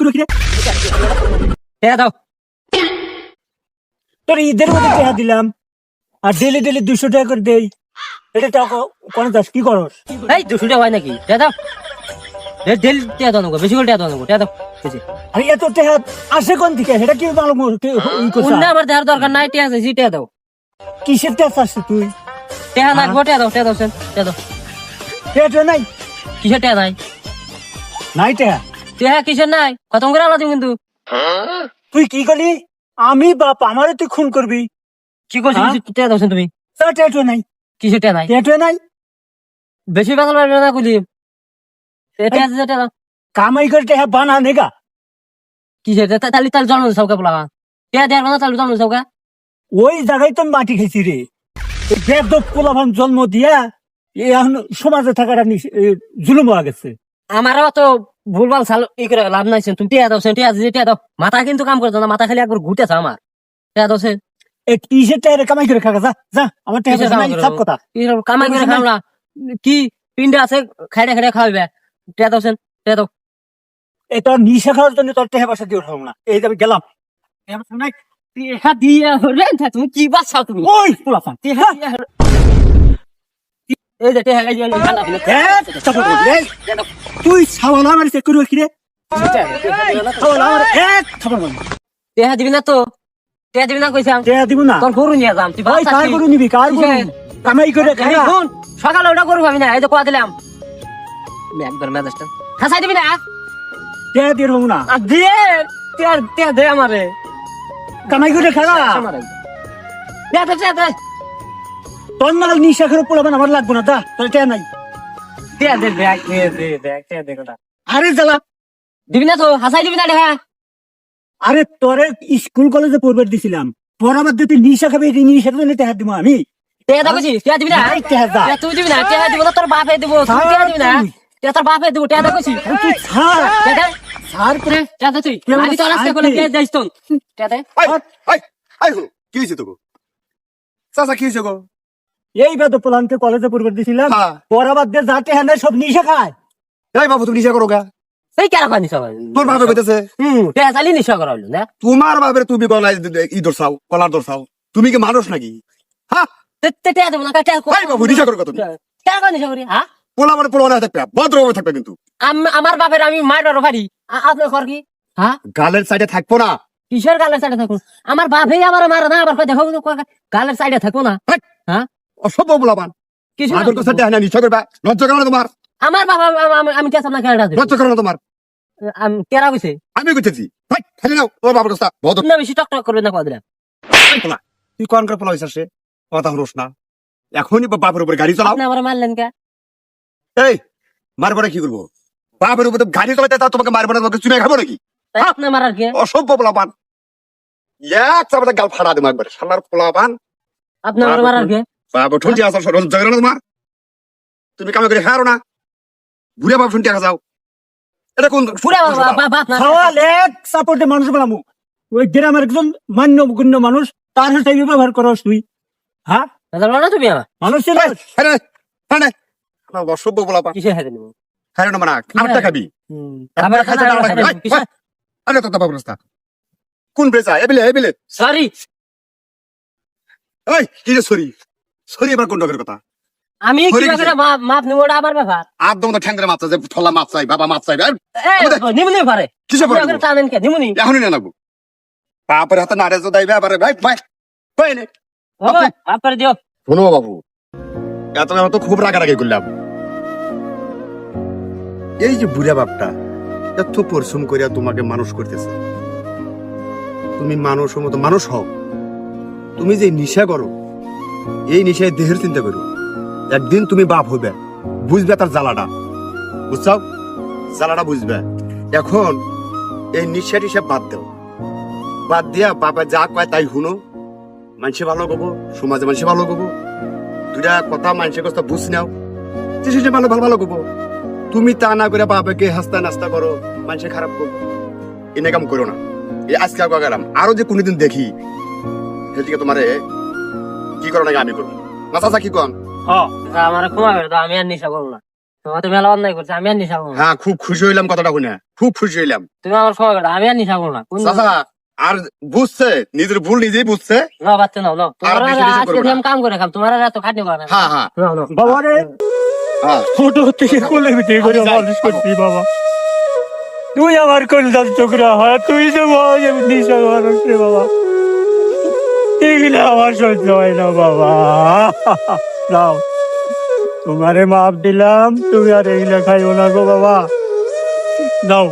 তুই কিরে টেহা দাও তোর ঈদের মধ্যে টেহা দিলাম আর ডেলি ডেলি দুশো টাকা করে দেই। এটা টাকা কোন দাস কি করস? এই দুশো টাকা হয় নাকি? টেহা দাও। ডেল টেহা দাও বেশি করে টেহা দাও টেহা দাও। বেশি এত টেহা আসে কোন থেকে সেটা কি মালুম কে- ই করছে? অন্য আমার দেওয়ার দরকার নাই টেহা চাইছি টেহা দাও। কিসের টেহা আসছে তুই? টেহা লাগবো টেহা দাও টেহা দাও সেন টেহা দাও। টেহা নাই? কিসের টেহা নাই? নাই টেহা? টেহা কিসের নাই? খতম করে আলাদা কিন্তু। তুই কি করলি? আমি বাপ আমারে তুই খুন করবি। কি করছিস? হ্যাঁ? টেহা দাও তুমি? তার টেহা নাই। কিসের টেহা নাই? টেহা নাই? বেশি বাঙাল পারবে না কুলি টেহা টেহা কামাই করে টেহা বানা নেগা কিসের টেহা? তালি তালি জন্ম সৌকা পোলা টেহা দেওয়ার কথা তালি জন্ম সৌকা ওই জায়গায় তো মাটি খাইছি রে। বেদব পোলাভান জন্ম দিয়া এখন সমাজে থাকাটা এ, জুলুম হয়ে গেছে। আমারও তো ভুলভাল সাল ই করে লাভ নাই। তুমি টেহা দাও টেহা দিতে টেহা দাও। মাথা কিন্তু কাম করছে না মাথা খালি একবার ঘুরতেছে আমার। টেহা দাও সেন এই কিসের টেহারে কামাই করে খাগা? যা যা আমার কিসের নাই সব কথা। কামাই করে খাও না? কি পিন্ডে আছে খাইড়ে খাইড়ে খাওয়াবে টেহা দাও টেহা দাও। এটা নিশা খাওয়ার জন্য তোর টেহা পয়সা দিয়ে উঠাবো না। এই যাবে গেলাম। নাই টেহা দিয়ে হলে তুমি কি বাঁচাও তুমি? ওই! পোলাপান টেহা এই যে টেহা এই যে ঠান্ডা দিলে এক চাপড় বলি, এই, তুই আমার চেক করবি কিরে। টেহা দিবি না তো? টেহা দিবি না কইছাম টেহা দিব না? তোর গরু নিয়ে যাম তুই ওই কার গরু নিবি কার গরু করে সকালে ওটা করব আমি না এই যে কোয়া দিলাম। একবার মেজাজটা। খাসাই দিবি না? টেহা দিয়ে না। দে টেহা দে আমারে। কামাই করে দে তোর নাল নিশা করে পোলাপান আমার লাগবো না দা তোর টেহা নাই। আরে জ্বালা দিবি না তো হাসাই দিবি না টেহা আরে তোরে স্কুল কলেজে পড়বে দিছিলাম। পড়াবার তুই নিশা খাবি নিশা তো নিতে হাত দিব আমি। টেহা দা কইছি দিবি না? নাই টেহা দা। টেহা তুই দিবি না দিব না তোর বাপে দিব তুই দিবি না। তোর বাপে দিব টেহা দা কইছি তুই ছাড়। তুই আমি তো রাস্তা শান্তি? করে টেহা যাইছ তো টেহা আই আই আই হলো কি হয়েছে তোকে চাচা কি হয়েছে গো? এই বেদ পোলানকে কলেজে পড়বে দিছিলাম হ্যাঁ। দিয়ে যাতে হ্যাঁ সব নিশা খায়। এই বাবু তুমি নিশা করো গা। এই কেন খানি সবাই তোর বাপে কইতেছে। হুম টেহা চালি নিশা করা হইল না? তোমার বাপের তুমি গলায় ই দর্শাও কলার দর্শাও তুমি কি মানুষ নাকি? হ্যাঁ? তে তে টেহা দেব না টেহা এই বাবু নিশা করো তুমি। কই নিশা করি হ্যাঁ? পোলা মানে পোলা না থাকবে ভদ্রভাবে থাকবে কিন্তু। আম- আমার বাপের আমি মারবার পারি আপনার ঘর কি? হ্যাঁ? গালের সাইডে থাকব না। কিসের গালের সাইডে থাকুন আমার বাপেই আমার মারে না আবার দেখো গালের সাইডে থাকো না। হ্যাঁ? অসভ্য পোলাপান। কিসের আদর কথা দেয় না নিশা করবে। লজ্জা করো না তোমার? আমার বাবা আম- কেসাম না কেডা দিই লজ্জা করো না তোমার? আমি কেরা কইছে? আমি কইতেছি। ভাই খালি নাও ওর বাবার কথা ভদ্র। না বেশি টক টক করবে না দিলাম তুই কোন করে পোলা হইছিস কথা হরস না। এখনই বাপের উপরে গাড়ি চালাও। আপনি আমার মারলেন কে? এই মারবো কি করব বাপের উপরে গাড়ি চালাতে তা তোমাকে মারবো না তোমাকে চুনে খাব নাকি? আপনি মারার কে অসভ্য পোলাপান। এক গাল ফাড়া দেবো একবার সালার পোলাপান। আপনি আমার মারার কে বাবা ঠুনটি আসার সরল জায়গা না তোমার। তুমি কামে করে হারো না। বুড়ে বাপ শুনতে যাও। এটা কোন পুরা বাবা বাপ বাপ। এক সাপোর্টে মানুষ বানাবো ওই গ্রামের একজন মান্য গুণ্য মানুষ তার সাথে ব্যবহার করস তুই। হ্যাঁ তুমি আমার মানুষ ছিল। অসভ্য কিসে হাতে নিব? না খাবি। আরে তো কোন ব্রেসা এবিলে এবিলে সরি। এই কি যে সরি? সরি এবার কোন ডগের কথা? আমি সরি কি করে মাপ মাপ নিব ওটা আমার ব্যাপার? আর দম তো ঠ্যাঙ্গরে মাছ যে ফলা মাছ চাই বাবা চাই নিমুনি পারে কিসে আপনি টানেন কে? নিমুনি এখনই না লাগবো বাপের হাতে নারে তো দাইবে আবার ভাই নে বাবা মাপ করে দিও। শোনো বাবু এত এত তো খুব রাগারাগি করলাম। এই যে বুড়া বাপটা এত পরিশ্রম করিয়া তোমাকে মানুষ করতেছে। তুমি মানুষের মতো মানুষ হও। তুমি যে নিশা করো, এই নিশায় দেহের চিন্তা করো। একদিন তুমি বাপ হইবে, বুঝবে তার জ্বালাটা। বুঝছাও? জ্বালাটা বুঝবে। এখন এই নিশা টিশা বাদ দাও। বাদ দিয়া বাপা যা কয় তাই শুনো। মানুষে ভালো গবো সমাজে মানুষে ভালো গবো দুটা কথা মানুষের কথা বুঝ নাও। যে ভালো ভালো ভালো তুমি তা না করে বাবাকে হাসতা নাস্তা করো মানুষে খারাপ করব এনে কাম করো না। এই আজকে আগে গেলাম। আরও যে কোনোদিন দেখি সেদিকে তোমারে কি করো নাকি আমি করব? না চাচা কি কন? আমার ক্ষমা করে দাও আমি আর নিশা করব না। তোমার তো মেলা অন্যায় করছে আমি আর নিশা করব হ্যাঁ খুব খুশি হইলাম কথাটা শুনে। খুব খুশি হইলাম। তুমি আমার ক্ষমা করে আমি আর নিশা করব না। চাচা আর বুঝছে? নিজের ভুল নিজেই বুঝছে? না বাচ্চা নাও নাও তোমার বেশি বেশি আজকে করব না। আমি কাম করে খাম তোমার আর এত খাটনি করে না হ্যাঁ হ্যাঁ। নাও, নাও। বাবা রে। হ্যাঁ ছোট থেকে কোলে পিঠে করে মানুষ করছি বাবা। তুই আমার কল্যাণ টুকরা হয় তুই আমি নিশা মানুষ রে বাবা। এগুলো আমার সহ্য হয় না বাবা। নাও তোমারে মাপ দিলাম তুমি আর এগুলো খাইও না গো বাবা। নাও